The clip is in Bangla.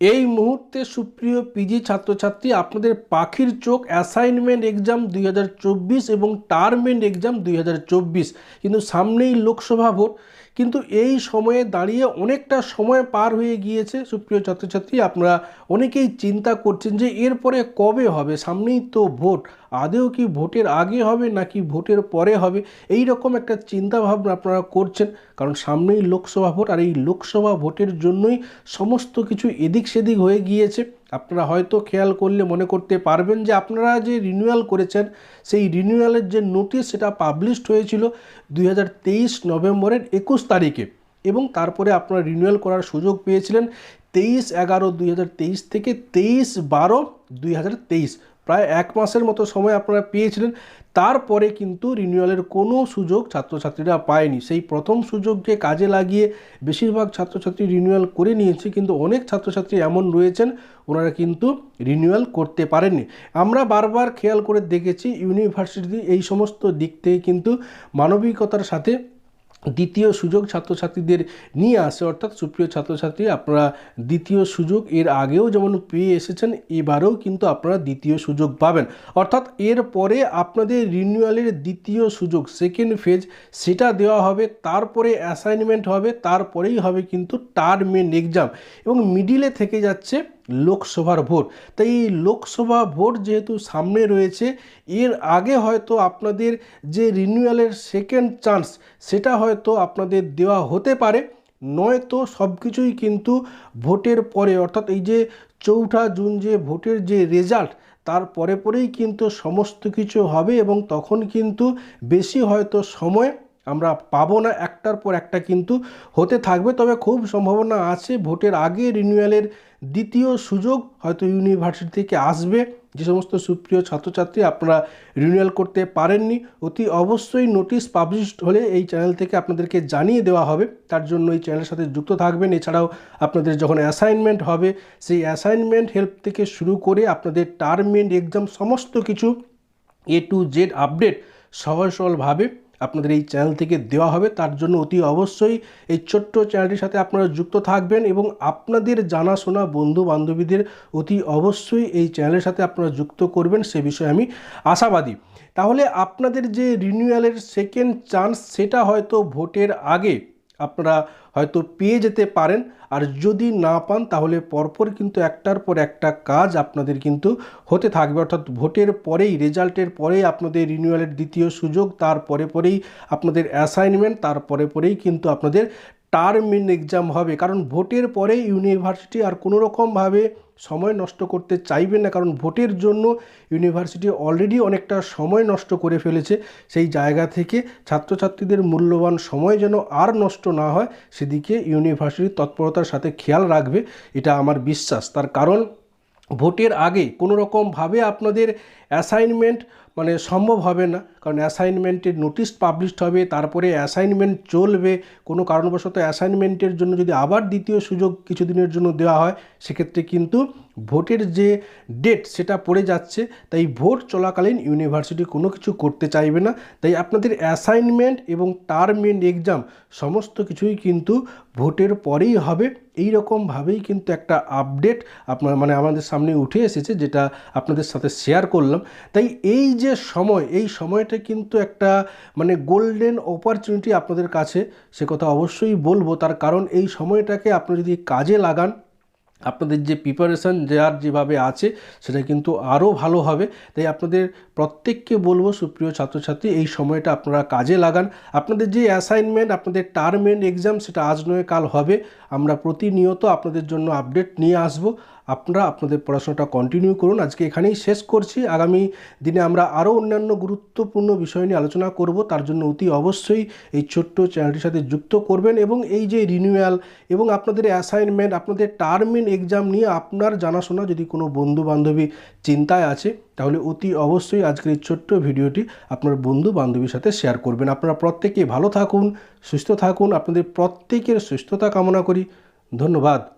এই মুহূর্তে সুপ্রিয় পিজি ছাত্রছাত্রী, আপনাদের পাখির চোখ অ্যাসাইনমেন্ট এক্সাম দুই হাজার চব্বিশ এবং টার্মেন্ট এক্সাম দুই হাজার চব্বিশ। কিন্তু সামনেই লোকসভা ভোট। কিন্তু এই সময়ে দাঁড়িয়ে অনেকটা সময় পার হয়ে গিয়েছে সুপ্রিয় ছাত্রছাত্রী। আপনারা অনেকেই চিন্তা করছেন যে এরপরে কবে হবে? সামনেই তো ভোট। আদেও কি ভোটের আগে হবে নাকি ভোটের পরে হবে? এই রকম একটা চিন্তা ভাবনা আপনারা করছেন। কারণ সামনেই লোকসভা ভোট। আর এই লোকসভা ভোটের জন্যই সমস্ত কিছু এদিক সেদিক হয়ে গিয়েছে। আপনারা হয়তো খেয়াল করলে মনে করতে পারবেন যে আপনারা যে রিনিউয়াল করেছেন, সেই রিনিউয়ালের যে নোটিশ সেটা পাবলিশড হয়েছিল দুই হাজার তেইশ নভেম্বরের একুশ তারিখে এবং তারপরে আপনারা রিনিউয়াল করার সুযোগ পেয়েছিলেন তেইশ এগারো দুই থেকে তেইশ বারো দুই প্রায় এক মাসের মতো সময় আপনারা পেয়েছিলেন। তারপরে কিন্তু রিনিউয়ালের কোনো সুযোগ ছাত্রছাত্রীরা পায়নি। সেই প্রথম সুযোগকে কাজে লাগিয়ে বেশিরভাগ ছাত্রছাত্রী রিনিউয়াল করে নিয়েছে, কিন্তু অনেক ছাত্রছাত্রী এমন রয়েছেন, ওনারা কিন্তু রিনিউয়াল করতে পারেননি। আমরা বারবার খেয়াল করে দেখেছি, ইউনিভার্সিটি এই সমস্ত দিক থেকে কিন্তু মানবিকতার সাথে দ্বিতীয় সুযোগ ছাত্রছাত্রীদের নিয়ে আসে, অর্থাৎ সুপ্রিয় ছাত্রছাত্রী, আপনারা দ্বিতীয় সুযোগ এর আগেও যেমন পেয়ে এসেছেন, এবারেও কিন্তু আপনারা দ্বিতীয় সুযোগ পাবেন। অর্থাৎ এর পরে আপনাদের রিনিউয়ালের দ্বিতীয় সুযোগ সেকেন্ড ফেজ সেটা দেওয়া হবে, তারপরে অ্যাসাইনমেন্ট হবে, তারপরেই হবে কিন্তু টার্মেন এক্সাম এবং মিডিলে থেকে যাচ্ছে লোকসভার ভোট। তাই এই লোকসভা ভোট যেহেতু সামনে রয়েছে, এর আগে হয়তো আপনাদের যে রিনিউয়ালের সেকেন্ড চান্স সেটা হয়তো আপনাদের দেওয়া হতে পারে। নয়তো সব কিছুই কিন্তু ভোটের পরে, অর্থাৎ এই যে চৌঠা জুন যে ভোটের যে রেজাল্ট তার পরে পরেই কিন্তু সমস্ত কিছু হবে এবং তখন কিন্তু বেশি হয়তো সময় আমরা পাবো না একটার পর একটা কিন্তু হতে থাকবে। তবে খুব সম্ভাবনা আছে ভোটের আগে রিনিউয়ালের দ্বিতীয় সুযোগ হয়তো ইউনিভার্সিটি থেকে আসবে। যে সমস্ত সুপ্রিয় ছাত্রছাত্রী আপনারা রিনিউয়াল করতে পারেননি, অতি অবশ্যই নোটিশ পাবলিশড হলে এই চ্যানেল থেকে আপনাদেরকে জানিয়ে দেওয়া হবে। তার জন্য এই চ্যানেলের সাথে যুক্ত থাকবেন। এছাড়াও আপনাদের যখন অ্যাসাইনমেন্ট হবে, সেই অ্যাসাইনমেন্ট হেল্প থেকে শুরু করে আপনাদের টার্মেন্ট এক্সাম সমস্ত কিছু এ টু জেড আপডেট সহজ সরলভাবে আপনাদের এই চ্যানেল থেকে দেওয়া হবে। তার জন্য অতি অবশ্যই এই ছোট্ট চ্যানেলটির সাথে আপনারা যুক্ত থাকবেন এবং আপনাদের জানাশোনা বন্ধু বান্ধবীদের অতি অবশ্যই এই চ্যানেলের সাথে আপনারা যুক্ত করবেন সে বিষয়ে আমি আশাবাদী। তাহলে আপনাদের যে রিনিউয়ালের সেকেন্ড চান্স সেটা হয়তো ভোটের আগে আপনারা হয়তো পেয়ে যেতে পারেন। আর যদি না পান, তাহলে পরপর কিন্তু একটার পর একটা কাজ আপনাদের কিন্তু হতে থাকবে। অর্থাৎ ভোটের পরেই, রেজাল্টের পরেই আপনাদের রিনিউয়ালের দ্বিতীয় সুযোগ তারপরে পরেই আপনাদের অ্যাসাইনমেন্ট তারপরে পরেই কিন্তু আপনাদের টার্ম ইন এক্সাম হবে। কারণ ভোটের পরে ইউনিভার্সিটি আর কোনো রকমভাবে সময় নষ্ট করতে চাইবে না। কারণ ভোটের জন্য ইউনিভার্সিটি অলরেডি অনেকটা সময় নষ্ট করে ফেলেছে। সেই জায়গা থেকে ছাত্রছাত্রীদের মূল্যবান সময় যেন আর নষ্ট না হয়, সেদিকে ইউনিভার্সিটির তৎপরতার সাথে খেয়াল রাখবে, এটা আমার বিশ্বাস। তার কারণ, ভোটের আগে কোনো রকমভাবে আপনাদের অ্যাসাইনমেন্ট মানে সম্ভব হবে না। কারণ অ্যাসাইনমেন্টের নোটিশ পাবলিশড হবে, তারপরে অ্যাসাইনমেন্ট চলবে। কোনো কারণবশত অ্যাসাইনমেন্টের জন্য যদি আবার দ্বিতীয় সুযোগ কিছুদিনের জন্য দেওয়া হয়, সেক্ষেত্রে কিন্তু ভোটের যে ডেট সেটা পড়ে যাচ্ছে। তাই ভোট চলাকালীন ইউনিভার্সিটি কোনো কিছু করতে চাইবে না। তাই আপনাদের অ্যাসাইনমেন্ট এবং টার্মেন্ট এক্সাম সমস্ত কিছুই কিন্তু ভোটের পরেই হবে। এই রকমভাবেই কিন্তু একটা আপডেট আপনার মানে আমাদের সামনে উঠে এসেছে, যেটা আপনাদের সাথে শেয়ার করলাম। তাই এই যে সময়, এই সময়টা কিন্তু একটা মানে গোল্ডেন অপরচুনিটি আপনাদের কাছে, সে কথা অবশ্যই বলব। তার কারণ এই সময়টাকে আপনি যদি কাজে লাগান আপনাদের যে প্রিপারেশান যার যেভাবে আছে, সেটা কিন্তু আরও ভালো হবে। তাই আপনাদের প্রত্যেককে বলব, সুপ্রিয় ছাত্রছাত্রী, এই সময়টা আপনারা কাজে লাগান। আপনাদের যে অ্যাসাইনমেন্ট আপনাদের টার্মেন্ট এক্সাম সেটা আজ নয়, কাল হবে। আমরা প্রতিনিয়ত আপনাদের জন্য আপডেট নিয়ে আসব। আপনারা আপনাদের পড়াশোনাটা কন্টিনিউ করুন। আজকে এখানেই শেষ করছি। আগামী দিনে আমরা আরও অন্যান্য গুরুত্বপূর্ণ বিষয় নিয়ে আলোচনা করব। তার জন্য অতি অবশ্যই এই ছোট্ট চ্যানেলটির সাথে যুক্ত করবেন এবং এই যে রিনিউয়াল এবং আপনাদের অ্যাসাইনমেন্ট আপনাদের টার্মিন এক্সাম নিয়ে আপনার জানাশোনা যদি কোনো বন্ধু বান্ধবী চিন্তায় আছে, তাহলে অতি অবশ্যই আজকের এই ছোট্ট ভিডিওটি আপনার বন্ধু বান্ধবীর সাথে শেয়ার করবেন। আপনারা প্রত্যেকে ভালো থাকুন, সুস্থ থাকুন, আপনাদের প্রত্যেকের সুস্থতা কামনা করি। ধন্যবাদ।